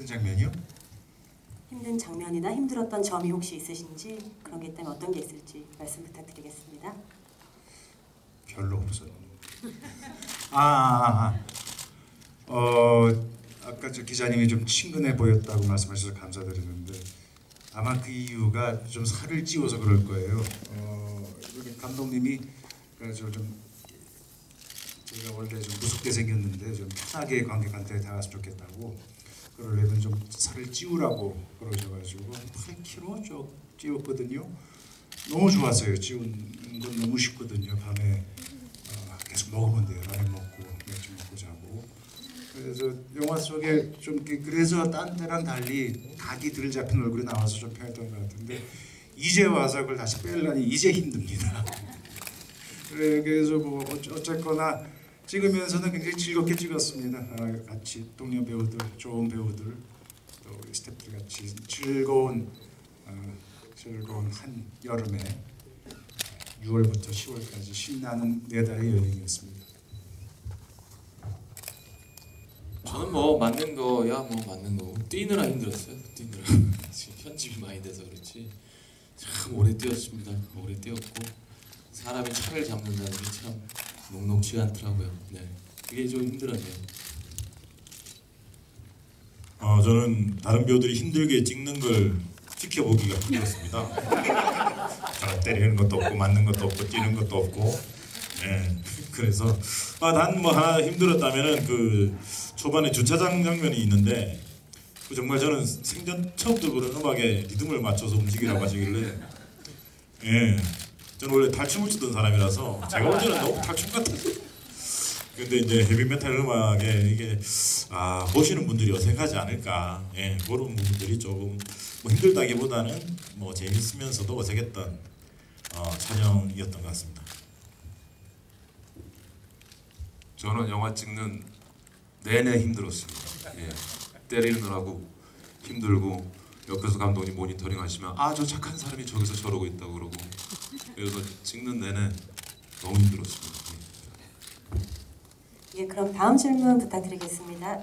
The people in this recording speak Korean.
힘든 장면이요? 힘든 장면이나 힘들었던 점이 혹시 있으신지 그런 게 있다면 어떤 게 있을지 말씀 부탁드리겠습니다. 별로 없어요. 아, 아, 아. 어 아까 저 기자님이 좀 친근해 보였다고 말씀하셔서 감사드리는데 아마 그 이유가 좀 살을 찌워서 그럴 거예요. 어, 감독님이 그래서 좀 제가 원래 좀 무섭게 생겼는데 좀 편하게 관객한테 다가갔으면 좋겠다고 그러려면 좀 살을 찌우라고 그러셔가지고 8kg 쪽 찌웠거든요. 너무 좋았어요. 찌운 건 너무 쉽거든요. 밤에 어, 계속 먹으면 돼요. 라면 먹고 맥주 먹고 자고. 그래서 영화 속에 좀 그래서 딴 때랑 달리 각이 덜 잡힌 얼굴이 나와서 좀 편했던 것 같은데 이제 와서 그걸 다시 빼려니 이제 힘듭니다. 그래, 그래서 뭐 어쨌거나 찍으면서는 굉장히 즐겁게 찍었습니다. 아, 같이 동료 배우들, 좋은 배우들, 또 우리 스태프들 같이 즐거운 어, 즐거운 한 여름에 6월부터 10월까지 신나는 네 달의 여행이었습니다. 저는 뭐 맞는 거야 뭐 맞는 거고 뛰느라 힘들었어요 뛰느라. 지금 편집이 많이 돼서 그렇지. 참 오래 뛰었습니다. 오래 뛰었고. 사람이 차를 잡는다는 게 참 녹록지가 않더라고요 네 그게 좀 힘들었네요 어, 저는 다른 배우들이 힘들게 찍는 걸 지켜보기가 힘들었습니다. 자, 때리는 것도 없고 맞는 것도 없고 뛰는 것도 없고. 예. 그래서 아, 단 뭐 하나 힘들었다면은 그 초반에 주차장 장면이 있는데 그 정말 저는 생전 처음부터 그런 음악에 리듬을 맞춰서 움직이라고 하시길래 예. 저는 원래 탈춤을 추던 사람이라서 제가 볼 때는 너무 탈춤 같았어요. 근데 이제 헤비메탈 음악에 이게 아 보시는 분들이 어색하지 않을까 예 그런 부분들이 조금 뭐 힘들다기보다는 뭐 재밌으면서도 어색했던 어, 촬영이었던 것 같습니다. 저는 영화 찍는 내내 힘들었습니다. 예. 때리느라고 힘들고 옆에서 감독님 모니터링 하시면 아 저 착한 사람이 저기서 저러고 있다고 그러고 그래서 찍는 내내 너무 힘들었습니다. 예. 예, 그럼 다음 질문 부탁드리겠습니다.